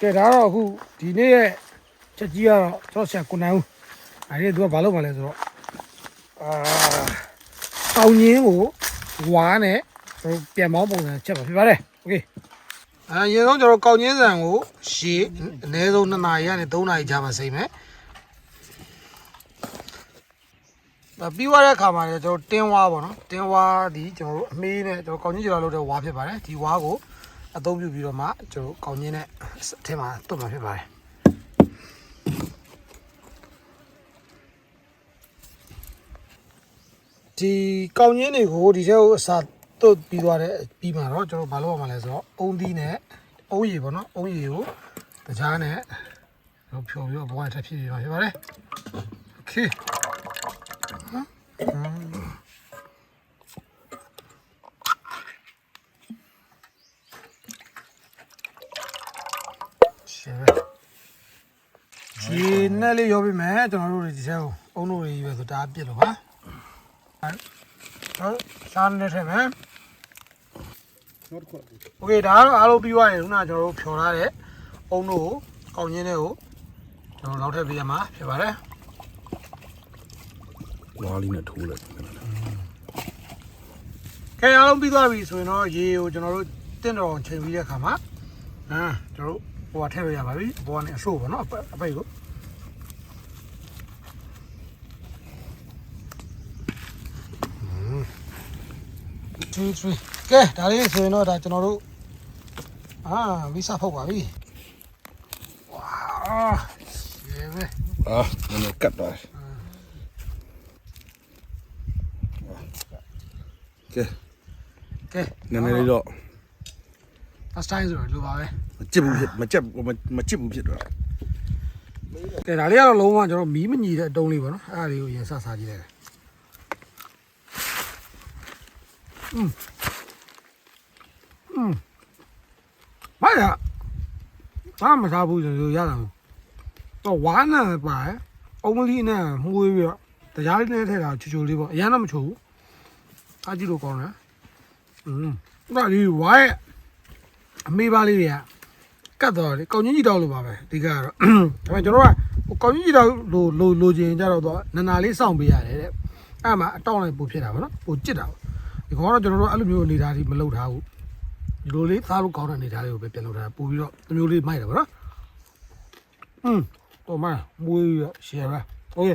ကဲဒါတော့အခုဒီနေ့ရဲ့ချက်ကြီးကတော့ကျွန်တော်ဆရာကိုနိုင်ဦးအဲဒီကသူကဘာလုပ်မှလဲဆိုတော့အာတောင်ငင်းကိုဝါနဲ့ကျွန်တော်ပြန်မောင်းပုံစံချက်ပါဖြစ်ပါတယ်โอเคအဲရင်ဆုံးကျွန်တော်ကောက်ငင်းဆန်ကိုရှေ့အနည်းဆုံး2နာရီကနေ3နာရီကြာမှစိမ့်မယ်ဒါပြီးသွားတဲ့အခါမှာလည်းကျွန်တော်တင်းဝါပေါ့နော်တင်းဝါဒီကျွန်တော်တို့အမေးနဲ့ကျွန်တော်ကောက်ငင်းကြော်လုပ်တဲ့ဝါဖြစ်ပါတယ်ဒီဝါကို အသုံးပြုပြီးတော့မှကျွန်တော်ကောက်ငင်းနဲ့အထက်မှာတွတ်မှာဖြစ်ပါတယ်ဒီကောက်ငင်းတွေကိုဒီထဲကိုအစာတွတ်ပြီးသွားတဲ့ပြီးမှာတော့ကျွန်တော်ဘာလုပ်ရမှာလဲဆိုတော့အုံသီးနဲ့အုံးရည်ပေါ့နော်အုံးရည်ကိုတကြားနဲ့ကျွန်တော်ဖြော်ပြီးတော့ဘဝတစ်ထပ်ဖြစ်ပြီးမှာဖြစ်ပါတယ်โอเค ရှ ပဲရေနဲ့လေးရောပြီးမယ်ကျွန်တော်တို့တွေဒီထဲကိုအုံတို့တွေယူရဆိုဒါပြစ်လို့ပါဟုတ်စားနေထဲမှာ Okay ဒါကတော့အားလုံးပြီးသွားရင်ခုနကကျွန်တော်တို့ဖြော်ထားတဲ့အုံတို့ကိုကောင်းချင်းတွေကိုကျွန်တော်နောက်ထပ်ပြရမှာဖြစ်ပါတယ်ဝါးလေးနဲ့ထိုးလိုက်ခဲအားလုံးပြီးသွားပြီဆိုရင်တော့ရေကိုကျွန်တော်တို့တင့်တော်ချိန်ပြီးတဲ့အခါမှာဟမ်ကျွန်တော်တို့ ဟိုကထည့်လို့ရပါပြီဘောကနေအဆိုးပေါ့နော်အပိတ်အပိတ်ကို2 3ကဲဒါလေးဆိုရင်တော့ဒါကျွန်တော်တို့အာဝိစာဖုတ်ပါပြီဝါရေပဲအာနည်းနည်းကတ်သွားကဲကဲနည်းနည်းလေးတော့ first time ဆိုတော့လိုပါပဲ မကြစ်ဘူးဖြစ်မကြက်မကြစ်ဘူးဖြစ်တော့ ကဲဒါလေးကတော့လုံးဝကျွန်တော်မီးမညီတဲ့အတုံးလေးပေါ့နော်အဲ့ဒါလေးကိုရင်ဆက်စားကြည့်လိုက်တယ်อืมอืมမရဘာမှမစားဘူးဆိုရတာတော့ဝါနာပါတယ်အုံးမလီနဲ့မှုေးပြီးတော့တရားလေးနဲ့ထည့်တာချူချူလေးပေါ့အရန်တော့မချူဘူးအားကြည့်လို့ကောင်းတယ်อืมဒါဒီဝါရဲ့ အမေးပါလေးတွေက ကတ်တော့လေကောင်းကြီးကြီးတောက်လို့ပါပဲဒီကတော့ဒါပေမဲ့ကျွန်တော်ကဟိုကောင်းကြီးကြီးတောက်လိုလိုလိုချင်ကြတော့တော့နနာလေးစောင့်ပေးရတယ်တဲ့အဲ့မှာအတောင့်လိုက်ပို့ဖြစ်တာဗောနော်ပို့ကြစ်တာဗောဒီကောင်ကတော့ကျွန်တော်တို့အဲ့လိုမျိုးအနေထားကြီးမလုပ်ထားဘူးဒီလိုလေးသားလို့ကောင်းတဲ့အနေထားလေးကိုပဲပြန်လုပ်ထားပို့ပြီးတော့ဒီမျိုးလေးမိုက်တယ်ဗောနော်อืมတော့မမွေးရရှယ်ပါโอเค